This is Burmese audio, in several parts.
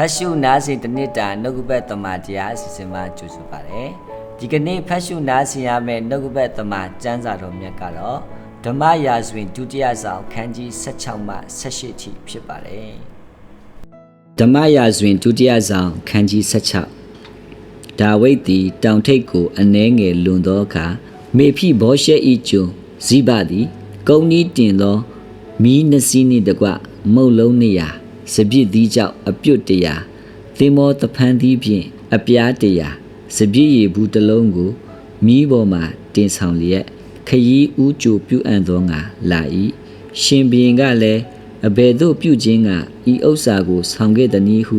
ဖတ်ရှုနားစဉ်တစ်နှစ်တာနှုတ်ကပတ်တမန်တရားအစီအစဉ်မှာကြိုဆိုပါရစေဒီကနေ့ဖတ်ရှုနားဆင်ရမယ့်နှုတ်ကပတ်တမန်ကျမ်းစာတော်မြတ်ကတော့ဓမ္မရာဇဝင်ဒုတိယဆောင်ခန်းကြီး16မှ18ထိဖြစ်ပါတယ်ဓမ္မရာဇဝင်ဒုတိယဆောင်ခန်းကြီး16ဒါဝိဒ်သည်တောင်ထိပ်ကိုအနှဲငယ်လွန်သောအခါမေဖိဘောရှဲဤကျွန်ဇိဘသည် ကုန်းဤတင်သောမီးနှစီးနှင့်တကွမုတ်လုံးနေရာ စပြစ်သီးကြောင့်အပြုတ်တရာသင်္မောတဖန်သီးဖြင့်အပြားတရာစပြစ်ရည်ဘူးတစ်လုံးကိုမီးပေါ်မှတင်ဆောင်လျက်ခရီးဥကြိုပြုအပ်သောငါလာ၏ရှင်ဘရင်ကလည်းအဘယ်သို့ပြုခြင်းကဤဥစ္စာကိုဆောင်ခဲ့သည်နည်းဟု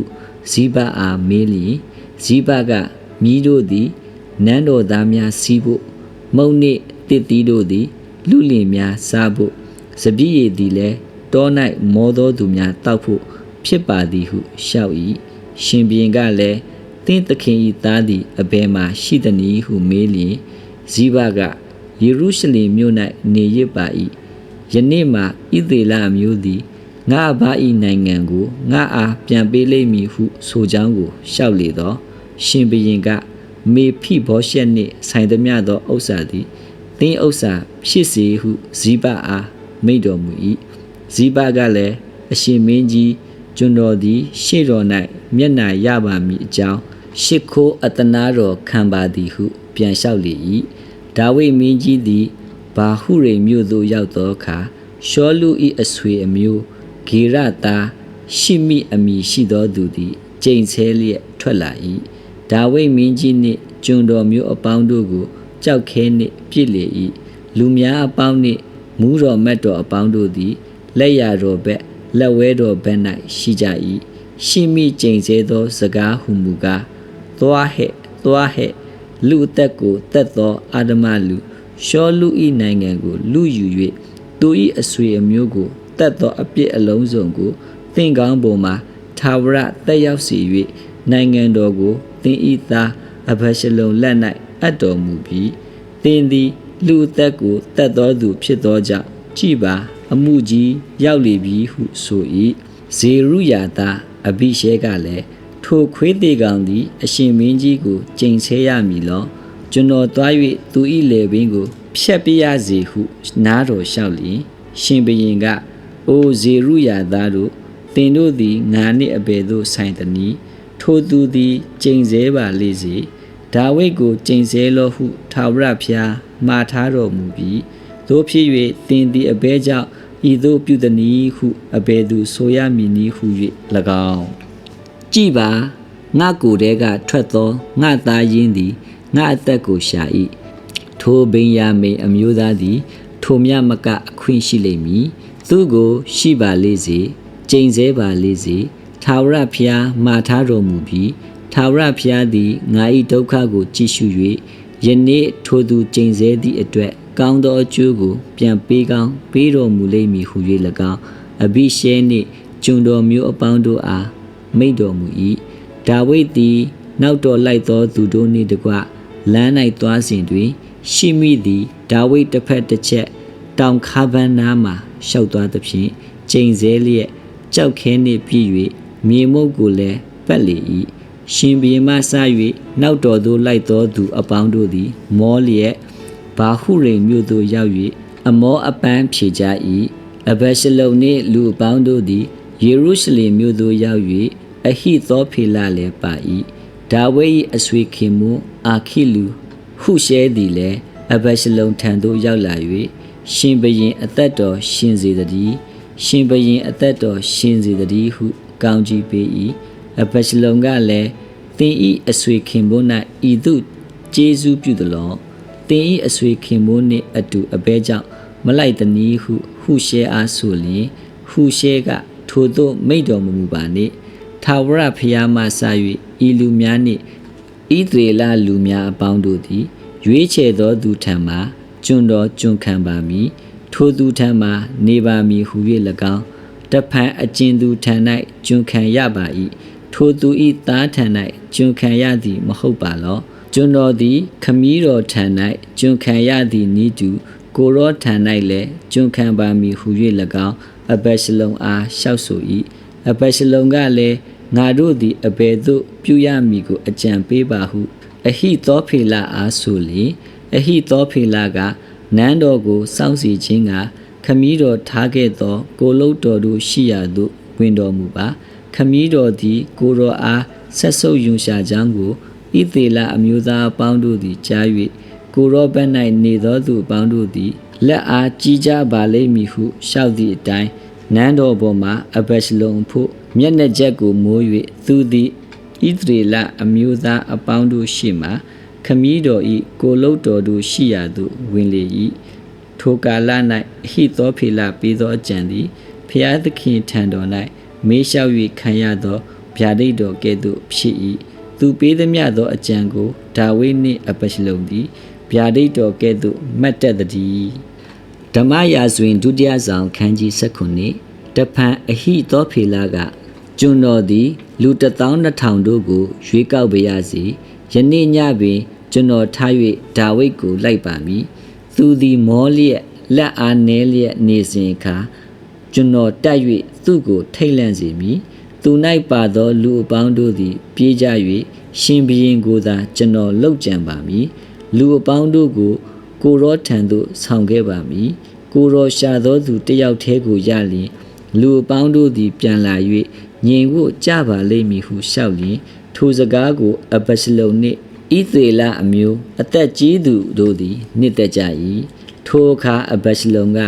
ဇိဘအားမေးလျင်ဇိဘကမိတို့သည်နန်းတော်သားများစီးဖို့မုံနှင့်တစ်သီးတို့သည် လူလင်များစားဖို့စပြည့်ရည်သည်လည်းတော၌မောသောသူများတောက်ဖို့ ဖြစ်ပါသည်ဟုလျှောက်၏ရှင်ဘရင်ကလည်းသင်သခင်ဤသားသည်အဘယ်မှရှိသနည်းဟုမေးလျင်ဇိဘကယေရုရှလင်မြို့၌နေရပါ၏ယနေ့မှဣသေလအမျိုးသည်ငါအဘဤနိုင်ငံကိုငါအားပြန်ပေးလိမ့်မည်ဟု ဆိုကြောင်းကိုလျှောက်လေသောရှင်ဘရင်ကမေဖိဘောရှက်နှင့်ဆိုင်သမျှသောဥစ္စာသည်သင်ဥစ္စာဖြစ်စေဟုဇိဘအားမိန့်တော်မူ၏ဇိဘကလည်းအရှင်မင်းကြီး ကျွန်တော်သည် ရှေ့တော်၌မျက်နှာရပါမည်အကြောင်းရှ िख ိုးအတနာတော်ခံပါသည်ဟု ပြန်လျှောက်လေ၏ဒါဝိဒ်မင်းကြီးသည်ဘာဟုရိမ်မြို့သို့ရောက်သောအခါရှောလူ၏အဆွေအမျိုးဂေရသားရှိမိအမည်ရှိသောသူသည်ကျိန်ဆဲလျက်ထွက်လာ၏ဒါဝိဒ်မင်းကြီးနှင့်ကျွန်တော်မျိုးအပေါင်းတို့ကိုကြောက်ခဲနှင့်ပြစ်လေ၏လူများအပေါင်းနှင့်မူးတော်မတ်တော်အပေါင်းတို့သည်လက်ရတော်ဘက် လက်ဝဲတော်ဘက်၌ရှိကြ၏ရှိမိကျိန်ဆဲသော စကားဟုမူကားသွားဟဲ့သွားဟဲ့လူအသက်ကိုတက်သော အာဒမလူရှောလူဤနိုင်ငံကို လူယူ၍သူဤအဆွေအမျိုးကိုတက်သောအပြစ်အလုံးစုံကိုသင်ကောင်းပေါ်မှာသာဝရတက်ရောက်စီ၍နိုင်ငံတော်ကိုသင်ဤသားအဘရှလုံလက်၌အပ်တော်မူပြီးသင်သည် လူအသက်ကိုတက်သောသူဖြစ်သောကြောင့်ကြည်ပါ အမှုကြီးရောက်လေပြီဟုဆို၏ဇေရုယာသားအဘိရှဲကလည်းထိုခွေးသေးကောင်သည် အရှင်မင်းကြီးကိုကျိန်ဆဲရမည်လောကျွန်တော်သွား၍သူ၏လေပင်ကို ဖြတ်ပြရစေဟု နားတော်လျှောက်လျင်ရှင်ဘရင်ကအိုဇေရုယာသားတို့သင်တို့သည်ငါနှင့်အဘယ်သို့ဆိုင်သနည်းထိုသူသည်ကျိန်ဆဲပါလေစေဒါဝိဒ်ကိုကျိန်ဆဲလောဟု ထာဝရဘုရားမှားထားတော်မူပြီးသို့ဖြစ်၍သင်သည်အဘဲကြောင့် ဤသို့ပြုသည်နည်းဟုအဘယ်သူဆိုရမည်နည်းဟု၍၎င်းကြည်ပါငါကိုယ်တဲကထွက်သောငါသားရင်းသည်ငါအသက်ကိုရှာ၏ထိုဘိညာမိန်အမျိုးသားသည် ထိုမြမကအခွင့်ရှိလိမ့်မည်သူကိုရှိပါလေစေကျိန်ဆဲပါလေစေထာဝရဘုရားမှာထားတော်မူပြီးထာဝရဘုရားသည်ငါ၏ဒုက္ခကိုကြည့်ရှု၍ယနေ့ထိုသူကျိန်ဆဲသည့်အတွက် ကောင်းသောအကျိုးကို ပြန်ပေးကောင်းပေးတော်မူလိမ့်မည်ဟု၍၎င်းအဘိရှဲနှင့်ကျွန်တော်မျိုးအပေါင်းတို့အားမိန့်တော်မူ၏ဒါဝိဒ်သည် နောက်တော်လိုက်သောသူတို့နှင့်တကွလမ်း၌သွားစဉ်တွင် ရှိမိသည်ဒါဝိဒ်တစ်ဖက်တစ်ချက်တောင်ခါပန်းနားမှရှောက်သွားသဖြင့်ကျိန်ဆဲလျက်ကြောက်ခဲနှင့်ပြည့်၍မြေမုတ်ကိုလည်းပတ်လေ၏ရှင်ဘီမဆ၍နောက်တော်သို့လိုက်သောသူအပေါင်းတို့သည် မောလျက် ဘာဟုရိမ်မြို့သို့ရောက်၍အမောအပန်းဖြေကြ၏အဘရှလုံနှင့်လူအပေါင်းတို့သည်ယေရုရှလင်မြို့သို့ရောက်၍အဟိသောဖေလလည်းပါ၏ဒါဝိဒ်၏အဆွေခင်မူအာခိလူဟုရှဲသည်လည်းအဘရှလုံထံသို့ရောက်လာ၍ရှင်ဘရင်အသက်တော်ရှင်စေတည်းရှင်ဘရင်အသက်တော်ရှင်စေတည်းဟုကောင်းကြီးပေး၏အဘရှလုံကလည်းသင်ဤအဆွေခင်မိုး၌ဤသို့ကျေးဇူးပြုသလော သင်ဤအဆွေခင်မိုးနှင့်အတူအဘဲကြောင့်မလိုက်တနည်းဟုဟုရှဲအားဆိုလျင်ဟုရှဲကထိုသို့မိတ်တော်မမူပါနှင့်ထာဝရဖျားမှစ၍ဤလူများနှင့်ဣသရေလလူများအပေါင်းတို့သည် ရွေးချယ်သောသူထံမှကျွန်တော်ကျွန်ခံပါမည်ထိုသူထံမှနေပါမည်ဟု၍၎င်းတဖန်အကျဉ်သူထံ၌ကျွန်ခံရပါ၏ထိုသူဤသားထံ၌ကျွန်ခံရသည်မဟုတ်ပါလော ကျွန်တော်သည် ခမည်းတော်ထံ၌ကျွန်ခံရသည်နီးတူကိုရောထံ၌လည်းကျွန်ခံပါမည်ဟု၍၎င်းအဘရှလုံအားလျှောက်ဆို၏အဘရှလုံကလည်းငါတို့သည်အဘယ်သို့ပြုရမည်ကိုအကြံပေးပါဟု အဟိသောဖေလအားဆိုလေအဟိသောဖေလကနန်းတော်ကိုစောင့်စီခြင်းကခမည်းတော်ထားခဲ့သော ကိုလုတ်တော်တို့ရှိရာသို့ဝင်တော်မူပါ ခမည်းတော်သည် ကိုတော်အားဆက်ဆုပ်ယွန်ရှာကြောင်းကို ဣသေလအမျိုးသားအပေါင်းတို့သည်ကြား၍ကိုရောဘက်၌နေသောသူအပေါင်းတို့သည်လက်အားကြီးကြပါလိမ့်မည်ဟုရှောက်သည့်အတိုင်းနန်းတော်ပေါ်မှအဘက်ရှလုံဖို့မျက်နှာချက်ကိုမိုး၍သူသည်ဣသရေလအမျိုးသားအပေါင်းတို့ရှေ့မှခမည်းတော်ဤကိုလုတ်တော်တို့ရှိရာသို့ဝင်လေ၏ထိုကာလ၌အဟိသောဖေလပေးသောအကြံသည်ဖျားသခင်ထံတော်၌မေးလျှောက်၍ခံရသောဗျာဒိတ်တော်ကဲ့သို့ဖြစ်၏ သူပေးသည်မြသောအကြံကိုဒါဝိဒ်နှင့်အဘရှလုံသည်ဗျာဒိတ်တော်ကဲ့သို့မှတ်တတ်သည်ဓမ္မရာဇဝင်ဒုတိယဆောင်ခန်းကြီး19တဖန်အဟိသောဖေလကကျွန်တော်သည် လူ12000တို့ကို ရွေးကောက်ပေးရစီယနေ့ညပင် ကျွန်တော်ထား၍ဒါဝိဒ်ကိုလိုက်ပါမည်သူသည်မောလျက်လက်အားနည်းလျက်နေစဉ်အခါကျွန်တော်တက်၍သူ့ကိုထိတ်လန့်စေမည် သူ၌ပါသော လူအပေါင်းတို့သည် ပြေးကြ၍ရှင်ဘရင်ကိုသာကျွန်တော်လှုပ်ကြံပါမည်လူအပေါင်းတို့ကိုကိုရောထံသို့ဆောင်ခဲ့ပါမည်ကိုရောရှာသောသူတယောက်တည်းကိုရလျင်လူအပေါင်းတို့သည် ပြန်လာ၍ငြိမ်ဝတ်ကြပါလိမ့်မည်ဟုလျှောက်လျင်ထိုစကားကိုအဘရှလုံနှင့်ဣသေလအမျိုးအသက်ကြီးသူတို့သည် နှစ်သက်ကြ၏ထိုအခါအဘရှလုံက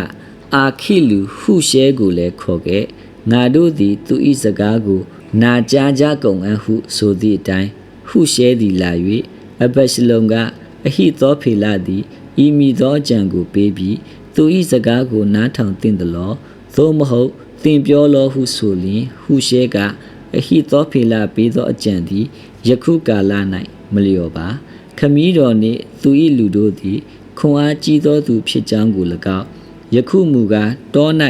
အာခိလူဟုရှဲကိုလည်းခေါ်ခဲ့ ငါတို့သည် သူ၏စကားကို နာကြားကြကုန်အံ့ဟု ဆိုသည့်အတိုင်းဟုရှဲသည်လာ၍အဘရှလုံကအဟိသောဖေလသည်ဤမိသောကြံကိုပေးပြီးသူ၏စကားကိုနားထောင်သင့်သလောသို့မဟုတ်သင်ပြောလောဟုဆိုလျင်ဟုရှဲကအဟိသောဖေလပေးသောအကြံသည်ယခုကာလ၌မလျော်ပါခမည်းတော်နှင့်သူ၏လူတို့သည်ခွန်အားကြီးသောသူဖြစ်ကြောင်းကို၎င်းယခုမူကားတော၌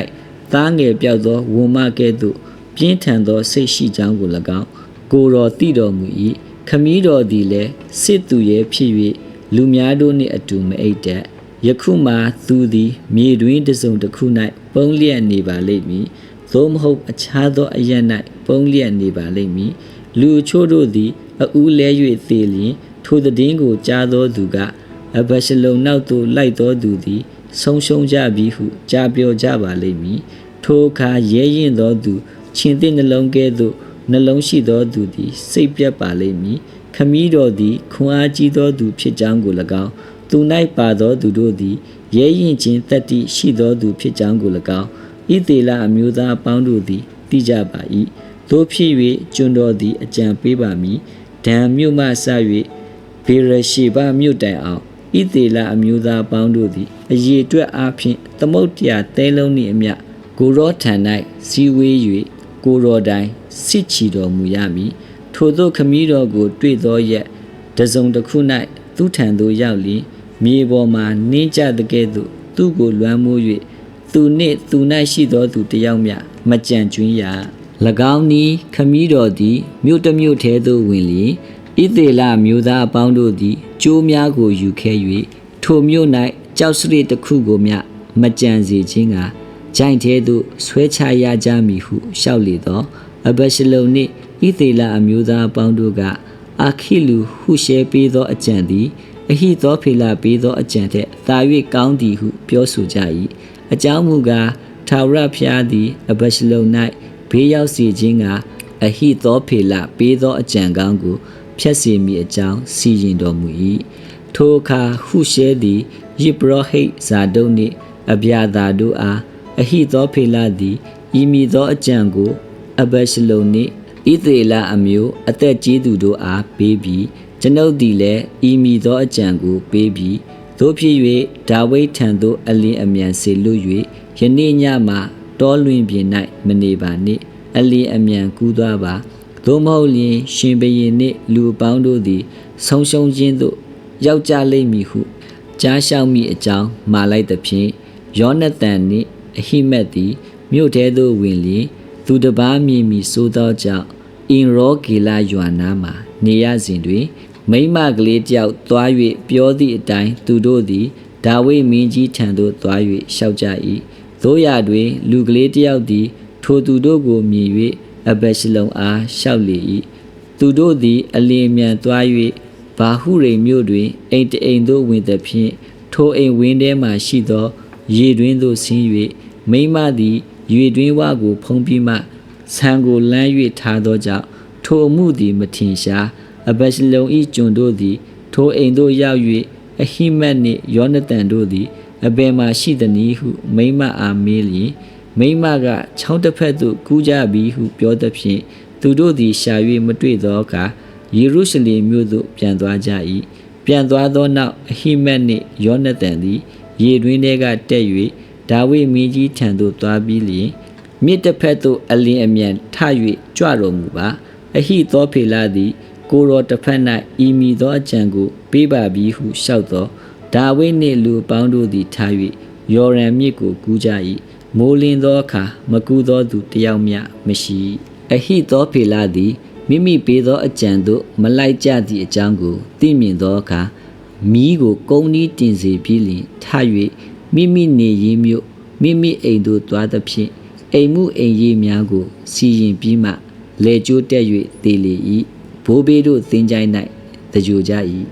သားငယ်ပြောက်သောဝံမကဲ့သို့ပြင်းထန်သောစိတ်ရှိကြောင်းကို၎င်းကိုတော်တည်တော်မူ၏ခမည်းတော်သည်လည်းစစ်သူရဲ့ဖြစ်၍လူများတို့နှင့်အတူမအိပ်တတ်ယခုမှသူသည်မြေတွင်တစုံတစ်ခု၌ပုံလျက်နေပါလိမ့်မည်သို့မဟုတ်အခြားသောအရ၌ပုံလျက်နေပါလိမ့်မည်လူအချို့တို့သည်အူးလဲ၍သေလျင်ထိုသတင်းကိုကြားသောသူကအဘရှလုံနောက်သို့လိုက်သောသူသည် ဆုံးရှုံးကြပြီဟုကြားပြောကြပါလိမ့်မည် ထိုအခါရဲရင်သောသူချင်းသည့်နှလုံးကဲ့သို့နှလုံးရှိသောသူသည် စိတ်ပြတ်ပါလိမ့်မည်ခမည်းတော်သည်ခွန်အားကြီးသောသူဖြစ်ကြောင်းကို၎င်းသူ၌ပါသောသူတို့သည်ရဲရင်ချင်းတတ္တိရှိသောသူဖြစ်ကြောင်းကို၎င်းဣသေလအမျိုးသားအပေါင်းတို့သည်သိကြပါ၏တို့ဖြစ်၍ကျွန်တော်သည်အကြံပေးပါမည်ဒံမြို့မှစ၍ဘေရရှိဘမြို့တိုင်အောင်ဣသေလအမျိုးသားအပေါင်းတို့သည်အရေအတွက်အားဖြင့်သမုတ်တရားသဲလုံးနှင့်အမျှ ကိုရောထံ၌စီဝေး၍ကိုရောတိုင်စစ်ချီတော်မူရမည်ထိုသို့ခမည်းတော်ကို တွေ့သောရက်တစုံတစ်ခု၌သူထံသို့ရောက်လျင်မြေပေါ်မှနင်းကြသကဲ့သို့သူ့ကိုလွမ်းမိုး၍သူနှင့်သူ၌ရှိသောသူတယောက်မျှမကြံကျွင်းရ၎င်းသည်ခမည်းတော်သည်မြို့တစ်မြို့ထဲသို့ဝင်လျင်ဣသေလမျိုးသားအပေါင်းတို့သည်ကျိုးများကိုယူခဲ၍ထိုမြို့၌ကြောက်စရစ်တစ်ခုကိုမျှမကြံစေခြင်းက ဂျိုင်ထဲသို့ဆွဲချရကြမည်ဟုလျှောက်လေသောအဘရှလုံနှင့်ဣသေလအမျိုးသားအပေါင်းတို့ကအာခိလူဟုရှဲပေးသောအကြံသည်အဟိသောဖေလပေးသောအကြံထက်သာ၍ကောင်းသည်ဟုပြောဆိုကြ၏အကြောင်းမူကားထာဝရဘုရားသည်အဘရှလုံ၌ဘေးရောက်စေခြင်းကအဟိသောဖေလပေးသောအကြံကောင်းကိုဖျက်ဆီးမိအကြောင်းစီရင်တော်မူ၏ထိုအခါဟုရှဲသည်ယိပရောဟိတ်ဇာဒုန်နှင့်အဗျာသာတို့အား အဟိသောဖေလသည်ဤမိသောအကြံကို အဘရှလုံနှင့်ဣသေလအမျိုးအသက်ကြီးသူတို့အားပေးပြီးကျွန်ုပ်သည်လည်းဤမိသောအကြံကိုပေးပြီးသို့ဖြစ်၍ဒါဝိဒ်ထံသို့အလင်းအမြန်စေလွတ်၍ယနေ့ညမှာတောလွင်ပြင်၌မနေပါနှင့်အလင်းအမြန်ကူးသွားပါသို့မဟုတ်လျှင်ရှင်ဘရင်နှင့်လူပေါင်းတို့သည် ဆုံးရှုံးခြင်းသို့ရောက်ကြလိမ့်မည်ဟုကြားလျှောက်မိအကြောင်းမှာလိုက်သဖြင့်ယောနသန်နှင့် အဟိမက်သည်မြို့ထဲသို့ဝင်လျင်သူတစ်ပါးမြင်မီစိုးသောကြောင့်အင်ရောဂေလယွာနာမှာနေရစဉ်တွင် မိမကလေးတယောက်သွား၍ပြောသည့်အတိုင်းသူတို့သည်ဒါဝိမင်းကြီးထံသို့သွား၍ရှောက်ကြ၏သို့ရာတွင် လူကလေးတယောက်သည်ထိုသူတို့ကိုမြင်၍အဘရှလုံအားရှောက်လေ၏သူတို့သည် အလင်းမြန်သွား၍ဘာဟုရိမ်မြို့တွင်အိမ်တအိမ်သို့ဝင်သဖြင့်ထိုအိမ်ဝင်းထဲမှရှိသော ရေတွင်းသို့ဆင်း၍ မိမသည်ရေတွင်းဝကိုဖုံးပြီးမှဆံကိုလမ်း၍ထားသောကြောင့်ထိုအမှုသည်မထင်ရှားအဘရှလုံ၏ကျွန်တို့သည် ထိုအိမ်သို့ရောက်၍အဟိမတ်နှင့်ယောနသန်တို့သည်အဘယ်မှရှိသနည်းဟုမိမအားမေးလျင်မိမကချောင်းတစ်ဖက်သို့ကူးကြပြီဟုပြောသဖြင့်သူတို့သည်ရှာ၍မတွေ့သောအခါယေရုရှလင်မြို့သို့ပြန်သွားကြ၏ပြန်သွားသောနောက်အဟိမတ်နှင့်ယောနသန်သည် ရေတွင်ထဲကတက်၍ ဒါဝိမင်းကြီးထံသို့သွားပြီးလျင်မြစ်တစ်ဖက်သို့အလင်းအမြန်ထ၍ကြွတော်မူပါအဟိသောဖေလာသည် ကိုတော်တစ်ဖက်၌ဤမိသောအကြံကို ပေးပါပြီဟုလျှောက်သောဒါဝိနှင့်လူပေါင်းတို့သည်ထား၍ယော်ရန်မြစ်ကိုကူးကြ၏မိုးလင်းသောအခါမကူသောသူတယောက်မျှမရှိအဟိသောဖေလာသည်မိမိပေးသောအကြံသို့မလိုက်ကြသည့်အကြောင်းကိုသိမြင်သောအခါမီးကိုကုန်းနီးတင်စေပြီးလျှင်ထ၍ မိမိနေရင်းမြို့မိမိအိမ်သို့သွားသဖြင့်အိမ်မှုအိမ်ရေးများကို စီရင်ပြီးမှလေကျိုးတက်၍တည်လေ၏ဘိုးဘေးတို့သင်ကြိုင်း၌တကြိုကြ၏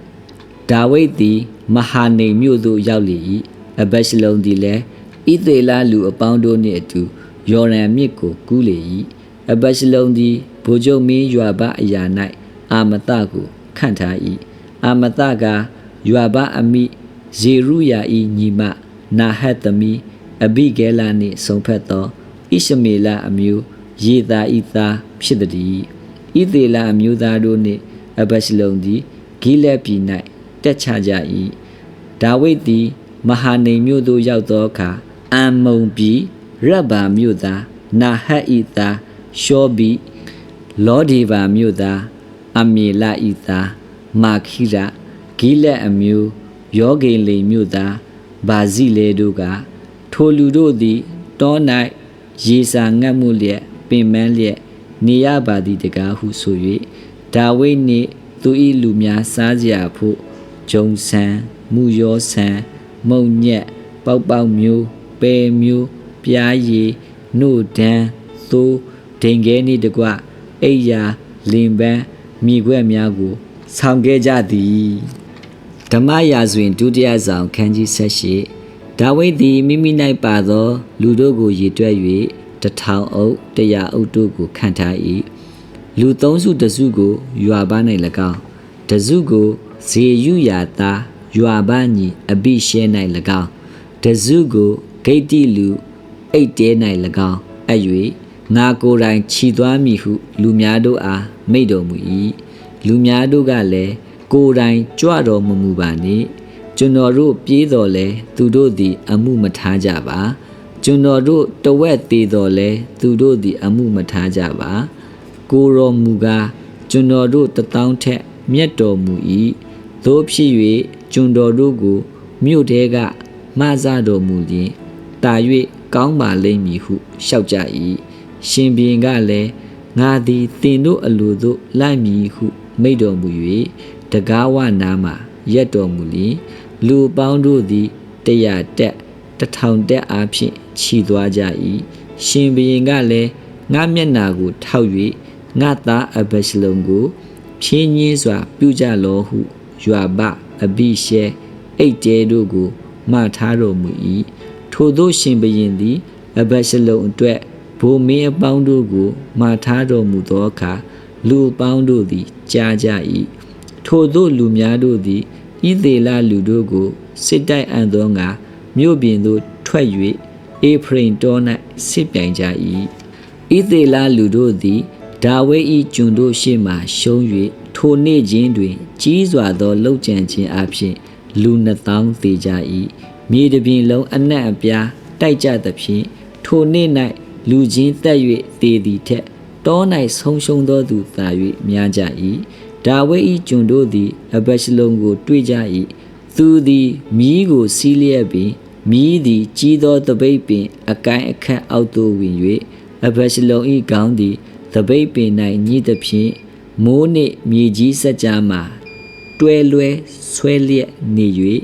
ဒါဝိဒ်သည်မဟာနေမြို့သို့ရောက်လေ၏အဘရှလုံသည်လည်းဣသေလလူအပေါင်းတို့နှင့်အတူယော်ရန်မြစ်ကိုကူးလေ၏အဘရှလုံသည်ဗိုလ်ချုပ်မင်းရွာဘအရာ၌အာမတကိုခန့်ထား၏အာမတကရွာဘအမိဇေရုယာ၏ညီမ နာဟတ်သမီးအဘိဂဲလာနှင့်ဆုံဖက်သောဣရှမေလအမျိုးယေသာဤသားဖြစ်သည်ဣသေလအမျိုးသားတို့နှင့်အဘရှလုံသည်ဂိလက်ပြည်၌တက်ချကြ၏ဒါဝိဒ်သည်မဟာနေမြို့သို့ရောက်သောအခါအမ်မုန်ပြည်ရဗ္ဗာမြို့သားနာဟတ်ဤသားရှောဘိလောဒီဗာမြို့သားအမေလဤသားမာခိရဂိလက်အမျိုးယောဂိန်လိန်မြို့သား ဗာဇိလေတို့ကထိုလူတို့သည်တော၌ရေစာငတ်မှုလျက်ပင်ပန်းလျက်နေရပါသည်တကားဟုဆို၍ဒါဝိဒ်နှင့်သူ၏လူများစားကြဖို့ဂျုံဆန်မူယောဆန်မုံညက်ပေါက်ပေါက်မျိုးပဲမျိုးပြားရည်နှုတ်ဒန်းသိုးဒိန်ခဲနှင့်တကွအိယာလင်ပန်းမိခွက်များကိုဆောင်ခဲ့ကြသည် ဓမ္မရာဇဝင်ဒုတိယဆောင်ခန်းကြီးဆက်ရှိဒါဝိဒ်သည်မိမိ၌ပါသော လူတို့ကိုရည်တွက်၍တထောင်အုပ်တရာအုပ်တို့ကိုခံထား၏လူသုံးစုတစုကိုရွာပါ၌၎င်းတစုကိုဇေယုယာသားရွာပါညီအဘိရှဲ၌၎င်းတစုကိုဂိတ်တိလူအိတ်တဲ၌၎င်းအပ်၍ငါကိုယ်တိုင်ခြီသွားမည်ဟု လူများတို့အားမိန့်တော်မူ၏လူများတို့ကလည်း ကိုယ်တိုင်ကြွတော်မမူပါနှင့်ကျွန်တော်တို့ပြေးတော်လဲသူတို့သည် အမှုမထားကြပါကျွန်တော်တို့တဝက်သေးတော်လဲသူတို့သည် အမှုမထားကြပါ ကိုတော်မူကားကျွန်တော်တို့တထောင်ထက် မြတ်တော်မူ၏သို့ဖြစ်၍ကျွန်တော်တို့ကိုမြို့ထဲကမဆတော်မူလျင်တာ၍ကောင်းပါလိမ့်မည်ဟုလျှောက်ကြ၏ရှင်ဘီရင်ကလည်း ငါသည်တင်တို့အလိုသို့လိုက်မည်ဟုမိန့်တော်မူ၍တကားဝနာမှရက်တော်မူလျင်လူပေါင်းတို့သည်တရာတက်တထောင်တက်အားဖြင့်ခြီသွားကြ၏ရှင်ဘီရင်ကလည်းငါမျက်နာကိုထောက်၍ငါသားအဘရှလုံကိုဖြင်းညင်းစွာ ပြုကြလောဟုရွာဘအဘိရှဲအိတ်တဲတို့ကိုမှားထားတော်မူ၏ထို့သောရှင်ဘရင်သည်အဘရှလုံအတွက် ဘိုးမင်းအပေါင်းတို့ကိုမှားထားတော်မူသောအခါလူအပေါင်းတို့သည်ကြားကြ၏ထို့သောလူများတို့သည်ဣသေလလူတို့ကိုစစ်တိုက်အံ့သောငါမြို့ပြင်သို့ထွက်၍အေဖရိမ်တော၌စစ်ပြိုင်ကြ၏ဣသေလလူတို့သည်ဒါဝိဒ်၏ကျွန်တို့ရှေ့မှရှုံး၍ထိုနေ့ချင်းတွင် ကြီးစွာသောလှုပ်ကြံခြင်းအပြင်လူနှစ်သောင်းသေကြ၏မြေတပြင်လုံးအနက်အပြားတိုက်ကြသဖြင့်ထိုနေ့၌ လူချင်းတက်၍သေသည်ထက်တော၌ဆုံးရှုံးသောသူသာ၍များကြ၏ဒါဝိဒ်၏ကျွန်တို့သည်အဘရှလုံကို တွေ့ကြ၏သူသည်မိကိုစီးလျက်ပင်မိသည်ကြီးသောတပိတ်ပင်အကိုင်းအခက်အောက်သို့ဝင်၍အဘရှလုံ၏ခေါင်းသည်တပိတ်ပင်၌ညှိသဖြင့်မိုးနှင့်မြေကြီးစကြမှာတွဲလွဲဆွဲလျက်နေ၍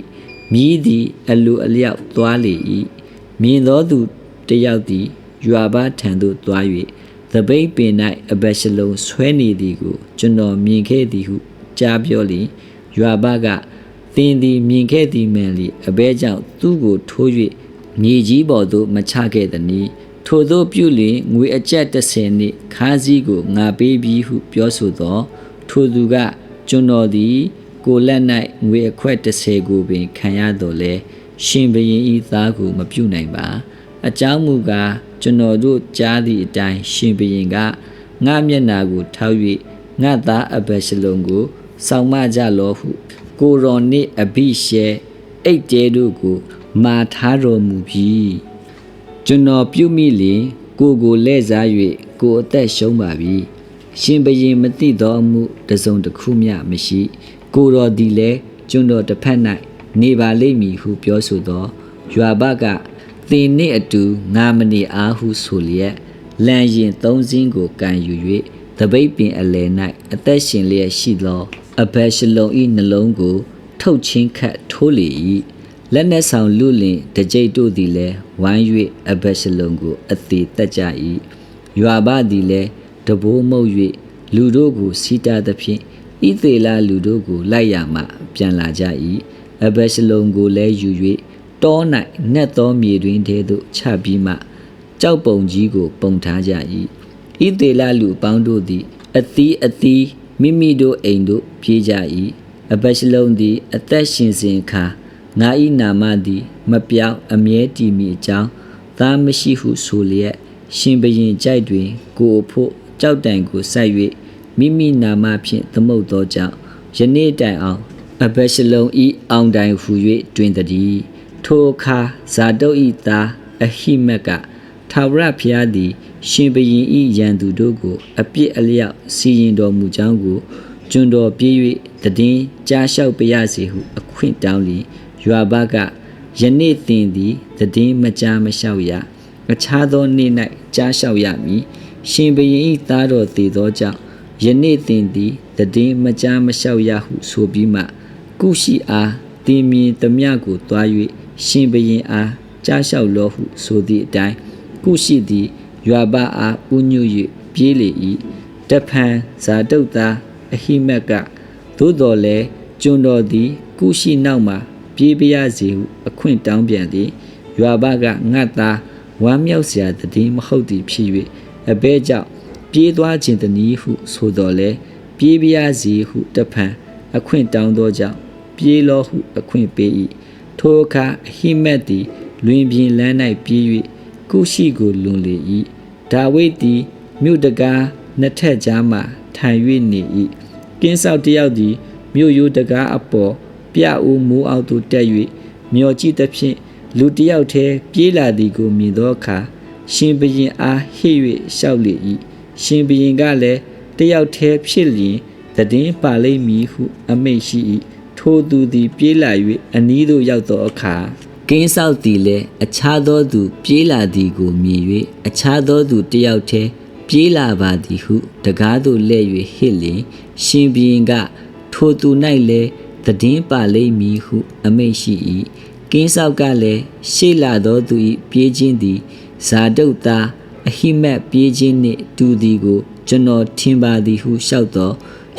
မြည်သည် အလိုအလျောက်သွားလေ၏မြင်သောသူတယောက်သည် ရွာဘာထံသို့သွား၍တပိတ်ပင်၌အဘက်ရှလုံဆွဲနေသည်ကိုကျွန်တော်မြင်ခဲ့သည်ဟုကြားပြောလျင်ရွာဘကသင်သည်မြင်ခဲ့သည်မှန်လျအဘဲကြောင့်သူ့ကိုထိုး၍မြေကြီးပေါ်သို့မချခဲ့သည်နီထို့သောပြုလျင်ငွေအကျပ်30နှင့်ခါးစည်းကိုငါပေးပြီးဟုပြောဆိုသောထိုသူကကျွန်တော်သည် ကိုလက်၌ငွေအခွက်30ကိုပင်ခံရတော်လဲရှင်ဘရင်ဤသားကိုမပြုနိုင်ပါ အကြောင်းမူကားကျွန်တော်တို့ကြားသည့်အတိုင်းရှင်ဘရင်ကငါမျက်နာကိုထောက်၍ငါသားအဘရှလုံကိုစောင့်မကြလောဟု ကိုရော်နှင့်အဘိရှဲအိတ်တဲတို့ကိုမာထားတော်မူပြီးကျွန်တော်ပြုမိလျင်ကိုကိုလဲစား၍ကိုအသက်ရှုံးပါပြီရှင်ဘရင်မသိသောအမှုတစ်စုံတစ်ခုမျှမရှိ ကိုတော်သည်လည်းကျွန်တော်တစ်ဖက်၌နေပါလိမ့်မည်ဟုပြောဆိုသောရွာဘက သင်နှင့်အတူငါမနေအားဟုဆိုလျက်လမ်းရင်သုံးစင်းကိုကန်ယူ၍တပိတ်ပင်အလယ်၌အသက်ရှင်လျက်ရှိသောအဘယ်ရှလုံဤနှလုံးကို ထုတ်ချင်းခတ်ထိုးလေ၏လက်နက်ဆောင်လူလင်တကြိတ်တို့သည်လည်းဝိုင်း၍အဘယ်ရှလုံကို အသေးတက်ကြ၏ရွာဘသည်လည်းတဘိုးမှုတ်၍လူတို့ကိုစီးတာသဖြင့်ဣသေလလူတို့ကိုလိုက်ရမှပြန်လာကြ၏အဘယ်ရှလုံကိုလည်းယူ၍ တော၌နက်သောမြေတွင်ထဲသို့ချပြီးမှကြောက်ပုံကြီးကို ပုံထားကြ၏ဣသေလလူအပေါင်းတို့သည် အသီးအသီးမိမိတို့အိမ်တို့ပြေးကြ၏အဘရှလုံသည် အသက်ရှင်စဉ်အခါငါ၏နာမသည် မပြောင်းအမြဲတည်မည်အကြောင်းသားမရှိဟုဆိုလျက်ရှင်ဘရင်ကြိုက်တွင် ကိုယ်အဖို့ကြောက်တိုင်ကိုစိုက်၍မိမိနာမဖြင့်သမုတ်သောကြောင့်ယနေ့တိုင်အောင်အဘရှလုံဤအောင်တိုင်ဟူ၍တွင်သည် ထိုအခါဇာတုတ်ဤသားအဟိမက်ကထာဝရဘုရားသည် ရှင်ဘရင်ဤရန်သူတို့ကို အပြစ်အလျောက်စီရင်တော်မူကြောင်းကိုကျွန်တော်ပြေး၍တည်င်းကြားလျှောက်ပါရစေဟု အခွင့်တောင်းလျင်ရွာဘကယနေ့သင်သည်တည်င်းမကြားမလျှောက်ရအခြားသောနေ့၌ကြားလျှောက်ရမည်ရှင်ဘရင်ဤသားတော်တည်သောကြောင့်ယနေ့သင်သည်တည်င်းမကြားမလျှောက်ရဟုဆိုပြီးမှ ကုရှိအားတင်မြင်သမျှကိုတွား၍ ရှင်ဘရင်အားကြားလျှောက်လောဟုဆိုသည့်အတိုင်းကုရှိသည်ရွာဘအားဥညွတ်၍ပြေးလေ၏တဖန်ဇာတုတ်သားအဟိမက်ကသို့တော်လဲကျွန်တော်သည်ကုရှိနောက်မှပြေးပြရစီဟုအခွင့်တောင်းပြန်သည်ရွာဘကငတ်သားဝမ်းမြောက်စရာတည်မဟုတ်သည်ဖြစ်၍အဘဲကြောင့်ပြေးသွားခြင်းတနည်းဟုဆိုတော်လဲပြေးပြရစီဟုတဖန်အခွင့်တောင်းသောကြောင့်ပြေးလောဟုအခွင့်ပေး၏ ထိုအခါအဟိမက်သည်လွင်ပြင်လမ်း၌ပြေး၍ကုရှိကိုလွန်လေ၏ဒါဝိဒ်သည်မြို့တကားနှစ်ထက်ကြားမှထိုင်၍နေ၏ကင်းဆောက်တယောက်သည်မြို့ရိုးတကားအပေါ်ပြအိုးမိုးအောက်သို့တက်၍မျောကြည့်သဖြင့်လူတယောက်ထဲပြေးလာသည်ကိုမြင်သောအခါရှင်ဘရင်အားဟစ်၍ရှောက်လေ၏ရှင်ဘရင်ကလည်းတယောက်ထဲဖြစ်လျင်တည်င်းပါလိမ့်မည်ဟု အမိန့်ရှိ၏ ထိုသူသည်ပြေးလာ၍အနီးသို့ရောက်သောအခါကင်းဆောက်သည်လည်းအခြားသောသူ ပြေးလာသည်ကိုမြင်၍အခြားသောသူတယောက်တည်းပြေးလာပါသည်ဟု တကားသို့လဲ့၍ဟစ်လျင်ရှင်ဘရင်က ထိုသူ၌လည်းတည်င်းပါလိမ့်မည်ဟု အမိန့်ရှိ၏ကင်းဆောက်ကလည်းရှေ့လာသောသူ၏ပြေးခြင်းသည်ဇာတုတ်သားအဟိမက်ပြေးခြင်းနှင့်တူသည်ကို ကျွန်တော်ထင်ပါသည်ဟုလျှောက်သော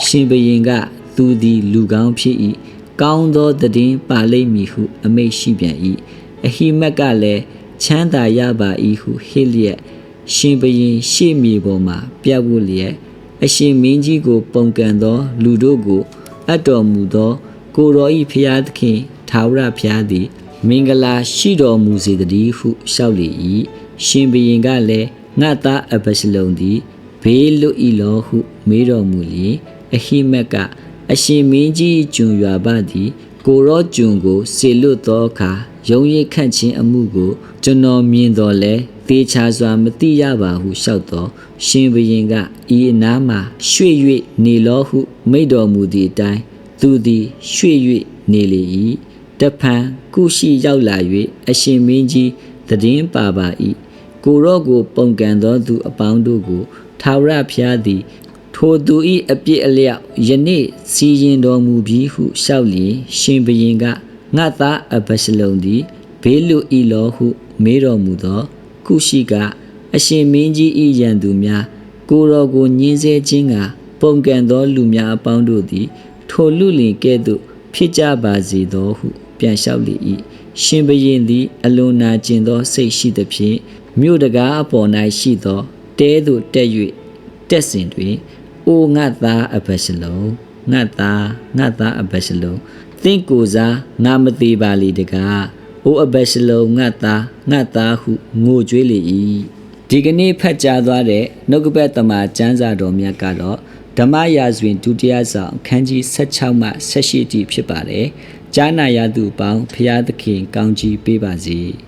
ရှင်ဘရင်က သူသည်လူကောင်းဖြစ်၏ ကောင်းသောတည်င်းပါလိမ့်မည်ဟု အမိန့်ရှိပြန်၏အဟိမက်ကလည်းချမ်းသာရပါ၏ဟုဟစ်လျက်ရှင်ဘရင်ရှေ့မြေပေါ်မှပြတ်ဝလျက်အရှင်မင်းကြီးကိုပုန်ကန်သော လူတို့ကိုအပ်တော်မူသော ကိုရောဤဖျားသခင်ထာဝရဖျားသည် မင်္ဂလာရှိတော်မူစေတည်းဟုလျှောက်လေ၏ရှင်ဘရင်ကလည်းငါသားအဘရှလုံသည်ဘေးလွတ်၏လောဟု မေးတော်မူလျင်အဟိမက်က အရှင်မင်းကြီးကျွန်ရွာဘသည်ကိုရောကျွန်ကိုစေလွတ်သောအခါယုံရိတ်ခန့်ခြင်းအမှုကိုကျွန်တော်မြင်တော်လဲသေချာစွာမသိရပါဟုလျှောက်တော်ရှင်ဘရင်ကဤအနားမှာရွှေ့၍နေလောဟု မိတ်တော်မူသည့်အတိုင်းသူသည်ရွှေ့၍နေလေ၏တဖန်ကုရှိရောက်လာ၍အရှင်မင်းကြီးတည်င်းပါပါ၏ကိုရော့ကို ပုံကန်သောသူအပေါင်းတို့ကိုထာဝရဘုရားသည် ထိုသူ၏အပြစ်အလျောက်ယနေ့စီရင်တော်မူပြီးဟုလျှောက်လျင်ရှင်ဘရင်ကငါသားအဘရှလုံသည်ဘေးလူဤလောဟု မေးတော်မူသော ကုရှိကအရှင်မင်းကြီး၏ရန်သူများ ကိုယ်တော်ကိုညင်းဆဲခြင်းကပုံကံသောလူများအပေါင်းတို့သည် ထိုလူလင်ကဲ့သို့ ဖြစ်ကြပါစေသောဟု ပြန်လျှောက်လေ၏ရှင်ဘရင်သည် အလွန်နာကျင်သောစိတ်ရှိသဖြင့်မြို့တကားအပေါ်၌ရှိသောတဲသို့တက်၍တက်စဉ်တွင် အိုငါသားအဘရှလုံငါသားငါသားအဘရှလုံသင်ကိုယ်စားငါမသေးပါလေတကားအိုအဘရှလုံငါသားငါသားဟုငိုကြွေးလေ၏ဒီကနေ့ဖတ်ကြားသွားတဲ့နှုတ်ကပတ်တမန်ကျမ်းစာတော်မြတ်ကတော့ဓမ္မရာဇဝင်ဒုတိယဆောင်အခန်းကြီး16မှ18တိဖြစ်ပါတယ်ကြားနာရသူအပေါင်းဖျားသခင်ကောင်းကြီးပေးပါစေ။